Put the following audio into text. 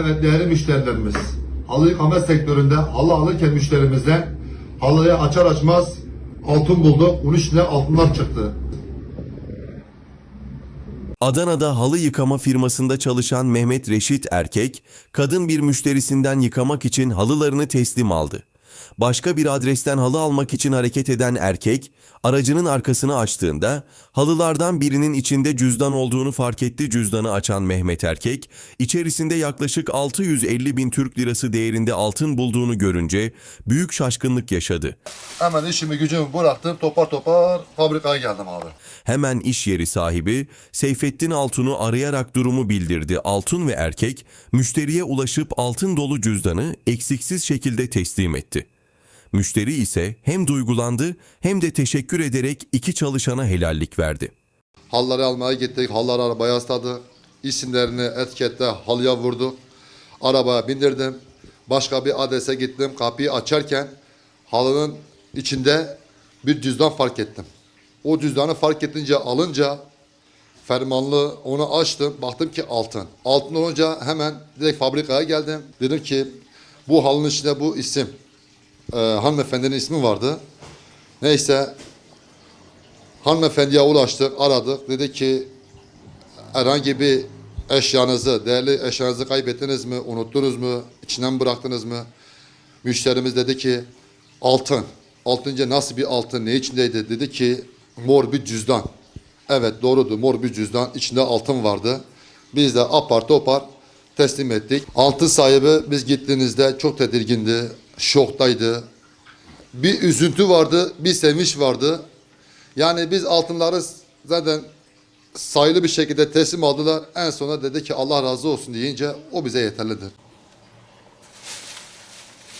Evet değerli müşterilerimiz. Halı yıkama sektöründe halı alırken müşterimizden halıyı açar açmaz altın bulduk. Bunun içine altınlar çıktı. Adana'da halı yıkama firmasında çalışan Mehmet Reşit Erkek, kadın bir müşterisinden yıkamak için halılarını teslim aldı. Başka bir adresten halı almak için hareket eden erkek, aracının arkasını açtığında halılardan birinin içinde cüzdan olduğunu fark etti. Cüzdanı açan Mehmet Erkek, içerisinde yaklaşık 650 bin Türk lirası değerinde altın bulduğunu görünce büyük şaşkınlık yaşadı. Hemen işimi gücümü bıraktım. Topar topar fabrikaya geldim abi. Hemen iş yeri sahibi Seyfettin Altun'u arayarak durumu bildirdi. Altun ve erkek müşteriye ulaşıp altın dolu cüzdanı eksiksiz şekilde teslim etti. Müşteri ise hem duygulandı hem de teşekkür ederek iki çalışana helallik verdi. Halları almaya gittik. Halları arabaya asladık. İsimlerini etikette halıya vurduk. Arabaya bindirdim. Başka bir adrese gittim. Kapıyı açarken halının içinde bir cüzdan fark ettim. O cüzdanı fark ettince alınca fermanlı onu açtım. Baktım ki altın. Altın olunca hemen direkt fabrikaya geldim. Dedim ki bu halının içinde bu isim. Ee, hanımefendinin ismi vardı. Neyse Hanımefendiye ulaştık, aradık. Dedi ki herhangi bir eşyanızı, değerli eşyanızı kaybettiniz mi, unuttunuz mu, içinden bıraktınız mı? Müşterimiz dedi ki altın. Altınca nasıl bir altın, ne içindeydi? Dedi ki mor bir cüzdan. Evet doğrudur mor bir cüzdan. içinde altın vardı. Biz de apar topar teslim ettik. Altın sahibi biz gittiğimizde çok tedirgindi, şoktaydı. Bir üzüntü vardı, bir sevinç vardı. Yani biz altınları zaten sayılı bir şekilde teslim aldılar. En sona dedi ki Allah razı olsun deyince o bize yeterlidir.